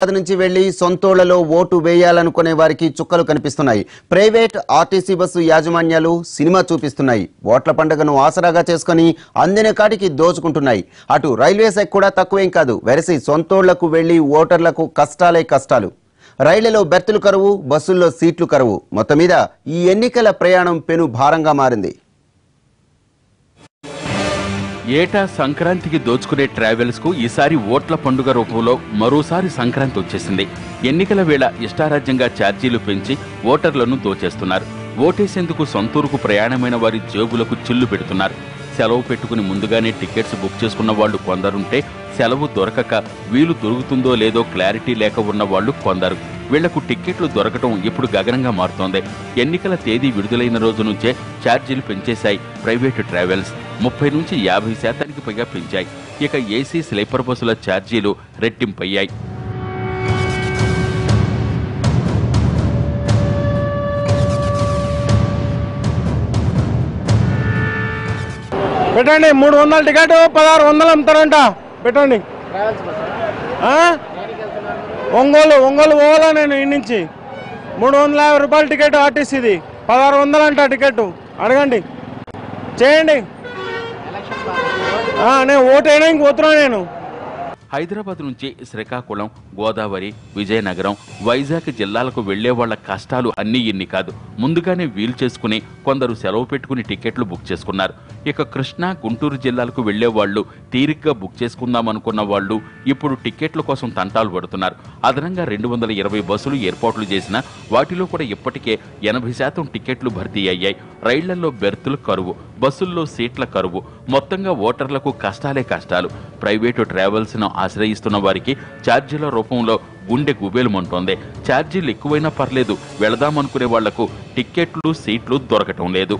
హైదరాబాద్ నుంచి వెళ్ళి సొంతోళ్ళలో ఓటు వేయాలనుకునే వారికి చుక్కలు కనిపిస్తున్నాయి. ప్రైవేట్ ఆర్టీసీ బస్సు యాజమాన్యాలు సినిమా చూపిస్తున్నాయి. ఓట్ల పండుగను ఆసరాగా చేసుకుని అందిన కాటికి దోచుకుంటున్నాయి. అటు రైల్వే శాఖ కూడా తక్కువేం కాదు. వెరసి సొంతోళ్ళకు వెళ్ళి ఓటర్లకు కష్టాలే కష్టాలు. రైళ్ళలో బెర్తులు కరువు బస్సుల్లో సీట్లు కరువు. మొత్తం మీద ఈ ఎన్నికల ప్రయాణం పెను భారంగా మారింది. ఏటా సంక్రాంతికి దోచుకునే ట్రావెల్స్కు ఈసారి ఓట్ల పండుగ రూపంలో మరోసారి సంక్రాంతి వచ్చేసింది. ఎన్నికల వేళ ఇష్టారాజ్యంగా ఛార్జీలు పెంచి ఓటర్లను దోచేస్తున్నారు. ఓటేసేందుకు సొంతూరుకు ప్రయాణమైన వారి జేబులకు చిల్లు పెడుతున్నారు. సెలవు పెట్టుకుని ముందుగానే టికెట్స్ బుక్ చేసుకున్న వాళ్ళు కొందరుంటే సెలవు దొరకక వీలు దొరుకుతుందో లేదో క్లారిటీ లేక ఉన్న వాళ్ళు కొందరు. వీళ్ళకు టిక్కెట్లు దొరకటం ఇప్పుడు గగనంగా మారుతోంది. ఎన్నికల తేదీ విడుదలైన రోజు నుంచే ఛార్జీలు పెంచేశాయి ప్రైవేటు ట్రావెల్స్. ముప్పై నుంచి యాభై శాతానికి పైగా పెంచాయి. ఇక ఏసీ స్లీపర్ బస్సుల ఛార్జీలు రెట్టింపయ్యాయి. పెట్టండి మూడు వందల టికెట్ పదహారు వందలు అమ్ముతారంట. పెట్టండి? ఒంగోలు ఒంగోలు పోవాలా నేను నుంచి? మూడు వందల యాభై రూపాయల టికెట్ ఆర్టీసీది పదహారు వందలు అంట టికెట్. అడగండి. చేయండి. నేను ఓటు వేయడానికి పోతున్నా నేను. హైదరాబాద్ నుంచి శ్రీకాకుళం గోదావరి విజయనగరం వైజాగ్ జిల్లాలకు వెళ్ళే వాళ్ళ కష్టాలు అన్నీ ఇన్ని కాదు. ముందుగానే వీలు చేసుకుని కొందరు సెలవు పెట్టుకుని టికెట్లు బుక్ చేసుకున్నారు. ఇక కృష్ణా గుంటూరు జిల్లాలకు వెళ్ళే వాళ్ళు తీరిగ్గా బుక్ చేసుకుందాం అనుకున్న వాళ్ళు ఇప్పుడు టికెట్ల కోసం తంటాలు పడుతున్నారు. అదనంగా రెండు వందల ఇరవై బస్సులు ఏర్పాట్లు చేసిన వాటిలో కూడా ఇప్పటికే ఎనభై శాతం టికెట్లు భర్తీ అయ్యాయి. రైళ్ళలో బెర్తులు కరువు. బస్సుల్లో సీట్ల కరువు. మొత్తంగా ఓటర్లకు కష్టాలే కష్టాలు. ప్రైవేటు ట్రావెల్స్ను ఆశ్రయిస్తున్న వారికి ఛార్జీల రూపంలో గుండె గుబేలుమంటోంది ఛార్జీలు ఎక్కువైనా పర్లేదు. వెళదామనుకునే వాళ్ళకు టిక్కెట్లు సీట్లు దొరకటం లేదు.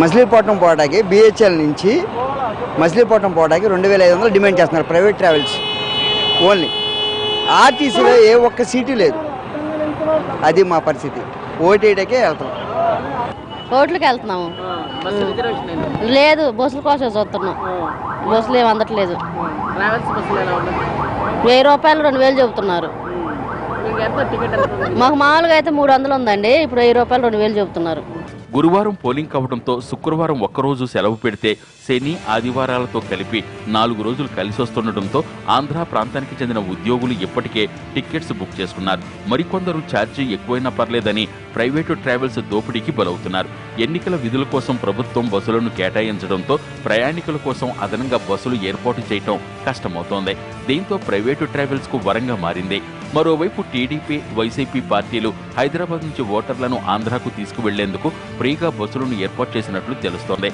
మచిలీపట్నం పోవడానికి బిహెచ్ఎల్ నుంచి మచిలీపట్నం పోవడానికి రెండు వేల ఐదు వందలు డిమాండ్ చేస్తున్నారు ప్రైవేట్ ట్రావెల్స్. ఓన్లీ. ఆర్టీసీలో ఏ ఒక్క సీటు లేదు. అది మా పరిస్థితి. ఓటీడకే వెళ్తాం. రోడ్లకు వెళ్తున్నాము. లేదు బస్సుల కోసం చూస్తున్నాం. బస్సులు ఏమి అందట్లేదు. వెయ్యి రూపాయలు రెండు వేలు చెబుతున్నారు. మాకు మామూలుగా అయితే మూడు వందలు ఉందండి. ఇప్పుడు వెయ్యి రూపాయలు రెండు వేలు చెబుతున్నారు. గురువారం పోలింగ్ కావడంతో శుక్రవారం ఒక్కరోజు సెలవు పెడితే శని ఆదివారాలతో కలిపి నాలుగు రోజులు కలిసి వస్తుండటంతో ఆంధ్ర ప్రాంతానికి చెందిన ఉద్యోగులు ఇప్పటికే టికెట్స్ బుక్ చేసుకున్నారు. మరికొందరు ఛార్జీ ఎక్కువైనా పర్లేదని ప్రైవేటు ట్రావెల్స్ దోపిడీకి బలవుతున్నారు. ఎన్నికల విధుల కోసం ప్రభుత్వం బస్సులను కేటాయించడంతో ప్రయాణికుల కోసం అదనంగా బస్సులు ఏర్పాటు చేయటం కష్టమవుతోంది. దీంతో ప్రైవేటు ట్రావెల్స్కు వరంగా మారింది. మరోవైపు టీడీపీ వైసీపీ పార్టీలు హైదరాబాద్ నుంచి ఓటర్లను ఆంధ్రాకు తీసుకువెళ్ళేందుకు ఫ్రీగా బస్సులను ఏర్పాటు చేసినట్లు తెలుస్తోంది.